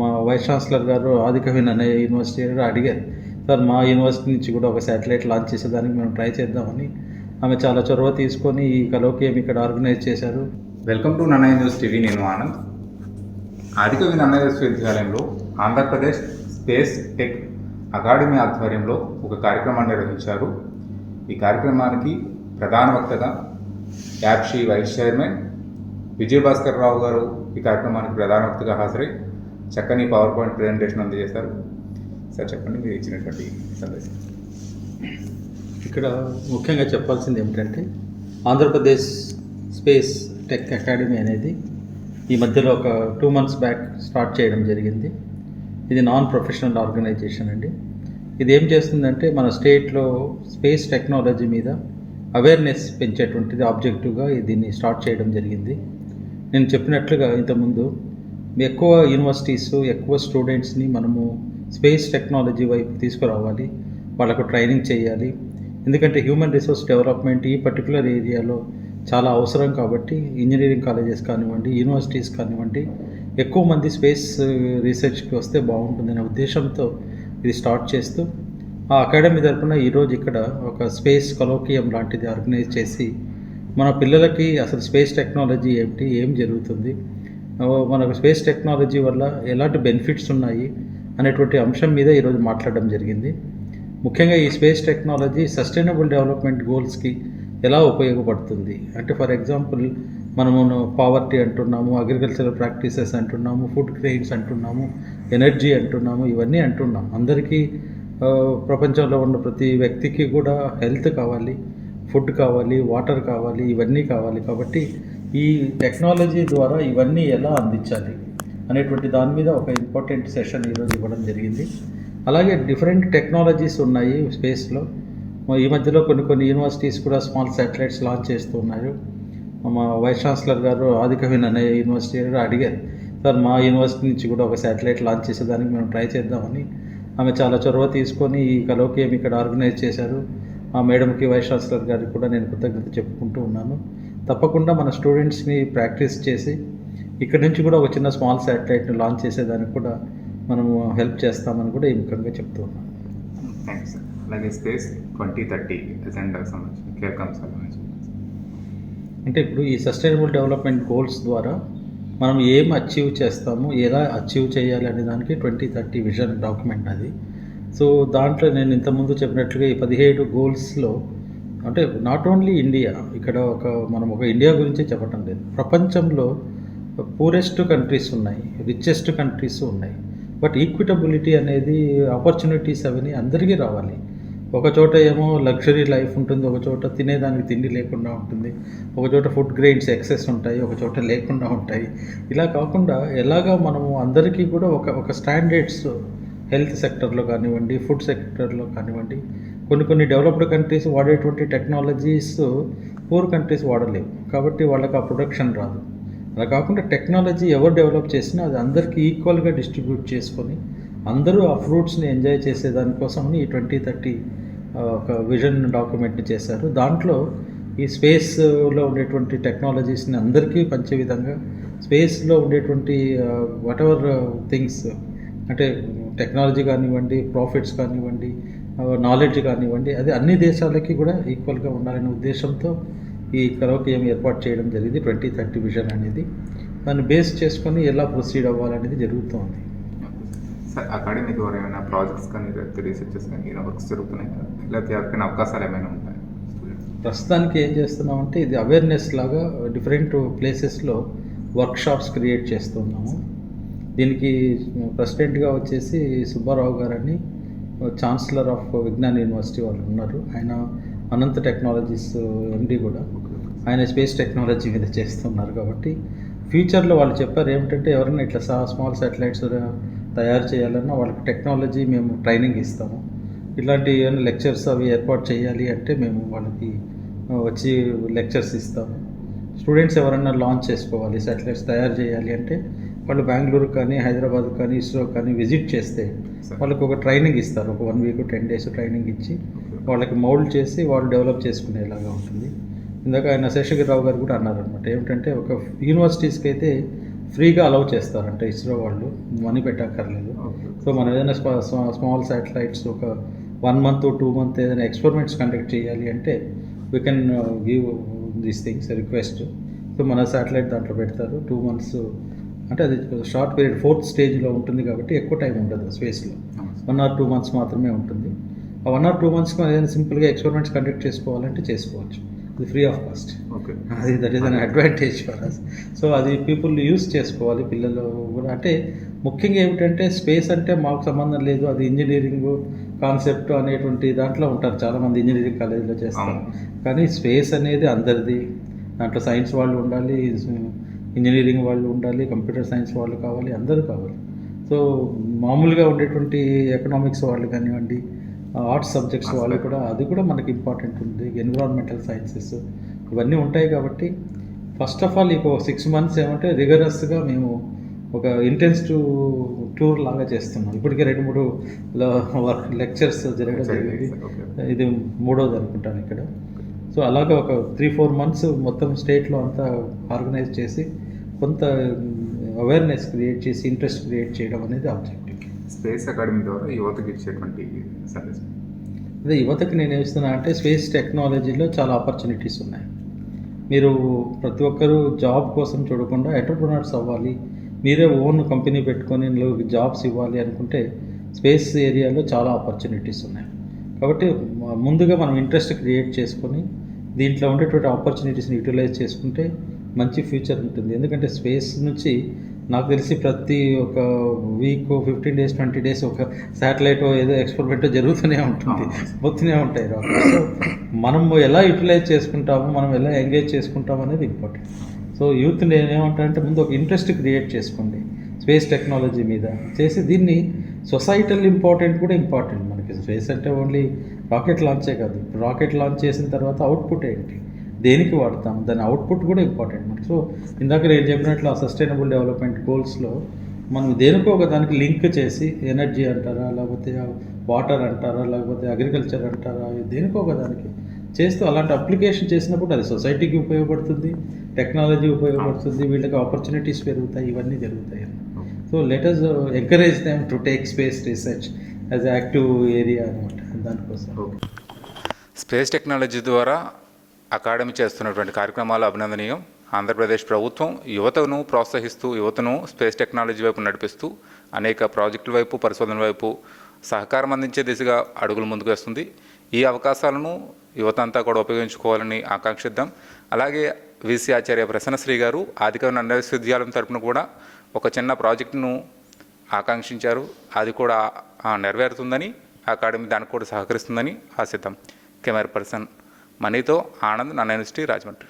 మా vice chancellor గారు ఆదికవిన్ అనే యూనివర్సిటీ గారు అడిగారు. సార్ మా యూనివర్సిటీ నుంచి కూడా ఒక శాటిలైట్ లాంచ్ చేసేదానికి మేము ట్రై చేద్దామని ఆమె చాలా చొరవ తీసుకొని ఈ కలోకేయం ఇక్కడ ఆర్గనైజ్ చేశారు. Welcome to Nanna news TV. నేను ఆనంద్. ఆదికవి నన్న విశ్వవిద్యాలయంలో ఆంధ్రప్రదేశ్ స్పేస్ టెక్ అకాడమీ ఆధ్వర్యంలో ఒక కార్యక్రమాన్ని నిర్వహించారు. ఈ కార్యక్రమానికి ప్రధాన వక్తగా APSCHE vice chairman Vijayabhaskar Rao గారు ఈ కార్యక్రమానికి ప్రధాన వక్తగా హాజరై చక్కని పవర్ పాయింట్ ప్రజెంటేషన్ అందజేశారు సార్ చెప్పండి మీరు ఇచ్చినటువంటి సందేశం. ఇక్కడ ముఖ్యంగా చెప్పాల్సింది ఏమిటంటే ఆంధ్రప్రదేశ్ స్పేస్ టెక్ అకాడమీ అనేది ఈ మధ్యలో ఒక టూ మంత్స్ బ్యాక్ స్టార్ట్ చేయడం జరిగింది. ఇది నాన్ ప్రొఫెషనల్ ఆర్గనైజేషన్ అండి. ఇది ఏం చేస్తుందంటే మన స్టేట్లో స్పేస్ టెక్నాలజీ మీద అవేర్నెస్ పెంచేటువంటిది ఆబ్జెక్టివ్గా దీన్ని స్టార్ట్ చేయడం జరిగింది. నేను చెప్పినట్లుగా ఇంతకుముందు ఎక్కువ యూనివర్సిటీస్ ఎక్కువ స్టూడెంట్స్ని మనము స్పేస్ టెక్నాలజీ వైపు తీసుకురావాలి. వాళ్ళకు ట్రైనింగ్ చేయాలి. ఎందుకంటే హ్యూమన్ రిసోర్స్ డెవలప్మెంట్ ఈ పర్టికులర్ ఏరియాలో చాలా అవసరం కాబట్టి ఇంజనీరింగ్ కాలేజెస్ కానివ్వండి యూనివర్సిటీస్ కానివ్వండి ఎక్కువ మంది స్పేస్ రీసెర్చ్కి వస్తే బాగుంటుందనే ఉద్దేశంతో ఇది స్టార్ట్ చేస్తూ ఆ అకాడమీ తరపున ఈరోజు ఇక్కడ ఒక స్పేస్ కలోకియం లాంటిది ఆర్గనైజ్ చేసి మన పిల్లలకి అసలు స్పేస్ టెక్నాలజీ ఏమిటి ఏం జరుగుతుంది మనకు స్పేస్ టెక్నాలజీ వల్ల ఎలాంటి బెనిఫిట్స్ ఉన్నాయి అనేటువంటి అంశం మీద ఈరోజు మాట్లాడడం జరిగింది. ముఖ్యంగా ఈ స్పేస్ టెక్నాలజీ సస్టైనబుల్ డెవలప్మెంట్ గోల్స్కి ఎలా ఉపయోగపడుతుంది? అంటే ఫర్ ఎగ్జాంపుల్ మనము పావర్టీ అంటున్నాము అగ్రికల్చరల్ ప్రాక్టీసెస్ అంటున్నాము ఫుడ్ క్రెయిన్స్ అంటున్నాము ఎనర్జీ అంటున్నాము ఇవన్నీ అంటున్నాం. అందరికీ ప్రపంచంలో ఉన్న ప్రతి వ్యక్తికి కూడా హెల్త్ కావాలి ఫుడ్ కావాలి వాటర్ కావాలి ఇవన్నీ కావాలి కాబట్టి ఈ టెక్నాలజీ ద్వారా ఇవన్నీ ఎలా అందించాలి అనేటువంటి దాని మీద ఒక ఇంపార్టెంట్ సెషన్ ఈరోజు ఇవ్వడం జరిగింది. అలాగే డిఫరెంట్ టెక్నాలజీస్ ఉన్నాయి స్పేస్లో. ఈ మధ్యలో కొన్ని కొన్ని యూనివర్సిటీస్ కూడా స్మాల్ శాటిలైట్స్ లాంచ్ చేస్తూ ఉన్నారు మా వైస్ ఛాన్సలర్ గారు ఆదికవిన్ అనే యూనివర్సిటీ గారు అడిగారు సార్ మా యూనివర్సిటీ నుంచి కూడా ఒక శాటిలైట్ లాంచ్ చేసేదానికి మేము ట్రై చేద్దామని. ఆమె చాలా చొరవ తీసుకొని ఈ కలోకేయం ఇక్కడ ఆర్గనైజ్ చేశారు. ఆ మేడంకి వైస్ ఛాన్సలర్ గారికి కూడా నేను కృతజ్ఞత చెప్పుకుంటూ ఉన్నాను. తప్పకుండా మన స్టూడెంట్స్ని ప్రాక్టీస్ చేసి ఇక్కడ నుంచి కూడా ఒక చిన్న స్మాల్ శాటిలైట్ని లాంచ్ చేసేదానికి కూడా మనము హెల్ప్ చేస్తామని కూడా ఈ ముఖ్యంగా చెప్తూ ఉన్నాను థ్యాంక్ యూ సార్ అలాగే స్పేస్ ట్వంటీ థర్టీ ఎజెండాకి సంబంధించి? కేర్కమ్ సంబంధించి. అంటే ఇప్పుడు ఈ సస్టైనబుల్ డెవలప్మెంట్ గోల్స్ ద్వారా మనం ఏం అచీవ్ చేస్తాము ఎలా అచీవ్ చేయాలి అనే దానికి ట్వంటీ థర్టీ విజన్ డాక్యుమెంట్ అది. సో దాంట్లో నేను ఇంతకుముందు చెప్పినట్లుగా ఈ పదిహేడు గోల్స్లో అంటే నాట్ ఓన్లీ ఇండియా ఇక్కడ ఒక మనం ఒక ఇండియా గురించి చెప్పటం లేదు. ప్రపంచంలో పూరెస్ట్ కంట్రీస్ ఉన్నాయి రిచెస్ట్ కంట్రీస్ ఉన్నాయి. బట్ ఈక్విటబిలిటీ అనేది ఆపర్చునిటీస్ అవన్నీ అందరికీ రావాలి. ఒక చోట ఏమో లగ్జరీ లైఫ్ ఉంటుంది ఒక చోట తినేదానికి తిండి లేకుండా ఉంటుంది ఒక చోట ఫుడ్ గ్రెయిన్స్ ఎక్సెస్ ఉంటాయి ఒక చోట లేకుండా ఉంటాయి. ఇలా కాకుండా ఎలాగా మనము అందరికీ కూడా ఒక ఒక స్టాండర్డ్స్ హెల్త్ సెక్టర్లో కానివ్వండి ఫుడ్ సెక్టర్లో కానివ్వండి కొన్ని కొన్ని డెవలప్డ్ కంట్రీస్ వాడేటువంటి టెక్నాలజీస్ పూర్ కంట్రీస్ వాడలేవు. కాబట్టి వాళ్ళకి ఆ ప్రొడక్షన్ రాదు. అలా కాకుండా టెక్నాలజీ ఎవరు డెవలప్ చేసినా అది అందరికీ ఈక్వల్గా డిస్ట్రిబ్యూట్ చేసుకొని అందరూ ఆ ఫ్రూట్స్ని ఎంజాయ్ చేసేదానికోసమని ఈ ట్వంటీ థర్టీ ఒక విజన్ డాక్యుమెంట్ని చేశారు. దాంట్లో ఈ స్పేస్లో ఉండేటువంటి టెక్నాలజీస్ని అందరికీ పంచే విధంగా స్పేస్లో ఉండేటువంటి వాట్ ఎవర్ థింగ్స్ అంటే టెక్నాలజీ కానివ్వండి ప్రాఫిట్స్ కానివ్వండి నాలెడ్జ్ కానివ్వండి అది అన్ని దేశాలకి కూడా ఈక్వల్గా ఉండాలనే ఉద్దేశంతో ఈ కరోకేయం ఏర్పాటు చేయడం జరిగింది. ట్వంటీ థర్టీ విజన్ అనేది. దాన్ని బేస్ చేసుకొని ఎలా ప్రొసీడ్ అవ్వాలనేది జరుగుతోంది. సార్ అకాడమీ ద్వారా ఏమైనా ప్రాజెక్ట్స్ కానీ రీసెర్చెస్ కానీ వర్క్స్ జరుగుతున్నాయి? లేకపోతే ఎవరికైనా అవకాశాలు ఏమైనా ఉంటాయి? ప్రస్తుతానికి ఏం చేస్తున్నామంటే ఇది అవేర్నెస్ లాగా డిఫరెంట్ ప్లేసెస్లో వర్క్షాప్స్ క్రియేట్ చేస్తున్నాము దీనికి ప్రెసిడెంట్గా వచ్చేసి సుబ్బారావు గారని ఛాన్సలర్ ఆఫ్ విజ్ఞాన్ యూనివర్సిటీ వాళ్ళు ఉన్నారు. ఆయన అనంత టెక్నాలజీస్ ఎండి కూడా. ఆయన స్పేస్ టెక్నాలజీ మీద చేస్తున్నారు కాబట్టి ఫ్యూచర్లో వాళ్ళు చెప్పారు ఏమిటంటే ఎవరైనా ఇట్లా సా స్మాల్ సెటిలైట్స్ తయారు చేయాలన్నా వాళ్ళకి టెక్నాలజీ మేము ట్రైనింగ్ ఇస్తాము. ఇట్లాంటి ఏమైనా లెక్చర్స్ అవి ఏర్పాటు చేయాలి అంటే మేము వాళ్ళకి వచ్చి లెక్చర్స్ ఇస్తాము. స్టూడెంట్స్ ఎవరైనా లాంచ్ చేసుకోవాలి సెటిలైట్స్ తయారు చేయాలి అంటే వాళ్ళు బెంగళూరు కానీ హైదరాబాద్ కానీ ఇస్రో కానీ విజిట్ చేస్తే వాళ్ళకి ఒక ట్రైనింగ్ ఇస్తారు. ఒక one week ten days training ఇచ్చి వాళ్ళకి మౌల్డ్ చేసి వాళ్ళు డెవలప్ చేసుకునేలాగా ఉంటుంది. ఇందాక ఆయన శేషగిరిరావు గారు కూడా అన్నారనమాట ఏమిటంటే ఒక యూనివర్సిటీస్కి అయితే ఫ్రీగా అలౌ చేస్తారంట ఇస్రో వాళ్ళు. మనీ పెట్టక్కర్లేదు. సో మనం ఏదైనా స్మాల్ శాటిలైట్స్ ఒక వన్ మంత్ టూ మంత్ ఏదైనా ఎక్స్పెరిమెంట్స్ కండక్ట్ చేయాలి అంటే we can give these things request so మన శాటిలైట్ దాంట్లో పెడతారు. టూ మంత్స్ అంటే అది షార్ట్ పీరియడ్ ఫోర్త్ స్టేజ్లో ఉంటుంది కాబట్టి ఎక్కువ టైం ఉండదు స్పేస్లో వన్ ఆర్ టూ మంత్స్ మాత్రమే ఉంటుంది. ఆ వన్ ఆర్ టూ మంత్స్కి మనం ఏదైనా సింపుల్గా ఎక్స్పెరిమెంట్స్ కండక్ట్ చేసుకోవాలంటే చేసుకోవచ్చు. అది ఫ్రీ ఆఫ్ కాస్ట్ ఓకే అది that is an advantage for us so అది పీపుల్ యూస్ చేసుకోవాలి పిల్లలు కూడా. అంటే ముఖ్యంగా ఏమిటంటే స్పేస్ అంటే మాకు సంబంధం లేదు. అది ఇంజనీరింగ్ కాన్సెప్ట్ అనేటువంటి దాంట్లో ఉంటారు. చాలామంది ఇంజనీరింగ్ కాలేజీలో చేస్తారు. కానీ స్పేస్ అనేది అందరిది. దాంట్లో సైన్స్ వాళ్ళు ఉండాలి ఇంజనీరింగ్ వాళ్ళు ఉండాలి కంప్యూటర్ సైన్స్ వాళ్ళు కావాలి అందరూ కావాలి. సో మామూలుగా ఉండేటువంటి ఎకనామిక్స్ వాళ్ళు కానివ్వండి ఆర్ట్స్ సబ్జెక్ట్స్ వాళ్ళు కూడా అది కూడా మనకి ఇంపార్టెంట్ ఉంది. ఎన్విరాన్మెంటల్ సైన్సెస్ ఇవన్నీ ఉంటాయి కాబట్టి ఫస్ట్ ఆఫ్ ఆల్ ఇంకో సిక్స్ మంత్స్ ఏమంటే రిగరస్గా మేము ఒక ఇంటెన్సివ్ టూర్ లాగా చేస్తున్నాం. ఇప్పటికే రెండు మూడు వర్క్ లెక్చర్స్ జరగడం జరిగింది. ఇది మూడోది అనుకుంటాను ఇక్కడ. సో అలాగే ఒక త్రీ ఫోర్ మంత్స్ మొత్తం స్టేట్లో అంతా ఆర్గనైజ్ చేసి కొంత అవేర్నెస్ క్రియేట్ చేసి ఇంట్రెస్ట్ క్రియేట్ చేయడం అనేది ఆబ్జెక్టివ్ స్పేస్ అకాడమీ ద్వారా యువతకి ఇచ్చేటువంటి సందేశం అదే యువతకి నేను ఏమిస్తున్నా అంటే స్పేస్ టెక్నాలజీలో చాలా ఆపర్చునిటీస్ ఉన్నాయి. మీరు ప్రతి ఒక్కరూ జాబ్ కోసం చూడకుండా ఎంటర్ప్రినర్స్ అవ్వాలి. మీరే ఓన్ కంపెనీ పెట్టుకొని జాబ్స్ ఇవ్వాలి అనుకుంటే స్పేస్ ఏరియాలో చాలా ఆపర్చునిటీస్ ఉన్నాయి. కాబట్టి ముందుగా మనం ఇంట్రెస్ట్ క్రియేట్ చేసుకొని దీంట్లో ఉండేటువంటి ఆపర్చునిటీస్ని యూటిలైజ్ చేసుకుంటే మంచి ఫ్యూచర్ ఉంటుంది. ఎందుకంటే స్పేస్ నుంచి నాకు తెలిసి ప్రతి ఒక week fifteen days twenty days ఒక శాటిలైట్ ఏదో ఎక్స్పెరిమెంట్ జరుగుతూనే ఉంటుంది. పోతూనే ఉంటాయి సో మనం ఎలా యూటిలైజ్ చేసుకుంటాము మనం ఎలా ఎంగేజ్ చేసుకుంటాము అనేది ఇంపార్టెంట్ సో యూత్ నేనేమంటానంటే ముందు ఒక ఇంట్రెస్ట్ క్రియేట్ చేసుకోండి. స్పేస్ టెక్నాలజీ మీద చేసి దీన్ని సొసైటల్ ఇంపార్టెంట్ కూడా ఇంపార్టెంట్ మనకి. స్పేస్ అంటే ఓన్లీ రాకెట్ లాంచే కాదు. రాకెట్ లాంచ్ చేసిన తర్వాత అవుట్పుట్ ఏంటి? దేనికి వాడతాం? దాని అవుట్పుట్ కూడా ఇంపార్టెంట్ మనకి సో ఇందాక నేను చెప్పినట్లు ఆ సస్టైనబుల్ డెవలప్మెంట్ గోల్స్లో మనం దేనికో ఒక దానికి లింక్ చేసి ఎనర్జీ అంటారా లేకపోతే వాటర్ అంటారా లేకపోతే అగ్రికల్చర్ అంటారా దేనికో ఒక దానికి చేస్తూ అలాంటి అప్లికేషన్ చేసినప్పుడు అది సొసైటీకి ఉపయోగపడుతుంది టెక్నాలజీ ఉపయోగపడుతుంది వీళ్ళకి ఆపర్చునిటీస్ పెరుగుతాయి ఇవన్నీ జరుగుతాయి. So let us encourage them to take space research as active area అనమాట దానికోసం. స్పేస్ టెక్నాలజీ ద్వారా అకాడమీ చేస్తున్నటువంటి కార్యక్రమాలు అభినందనీయం. ఆంధ్రప్రదేశ్ ప్రభుత్వం యువతను ప్రోత్సహిస్తూ యువతను స్పేస్ టెక్నాలజీ వైపు నడిపిస్తూ అనేక ప్రాజెక్టుల వైపు పరిశోధన వైపు సహకారం అందించే దిశగా అడుగులు ముందుకు వేస్తుంది. ఈ అవకాశాలను యువత అంతా కూడా ఉపయోగించుకోవాలని ఆకాంక్షిద్దాం. అలాగే విసి ఆచార్య ప్రసన్నశ్రీ గారు ఆదికవి అన్న విశ్వవిద్యాలయం తరపున కూడా ఒక చిన్న ప్రాజెక్టును ఆకాంక్షించారు. అది కూడా నెరవేరుతుందని అకాడమీ దానికి కూడా సహకరిస్తుందని ఆశిద్దాం. కెమెరా పర్సన్ మనీతో ఆనంద్ నన్న యూనివర్సిటీ రాజమండ్రి.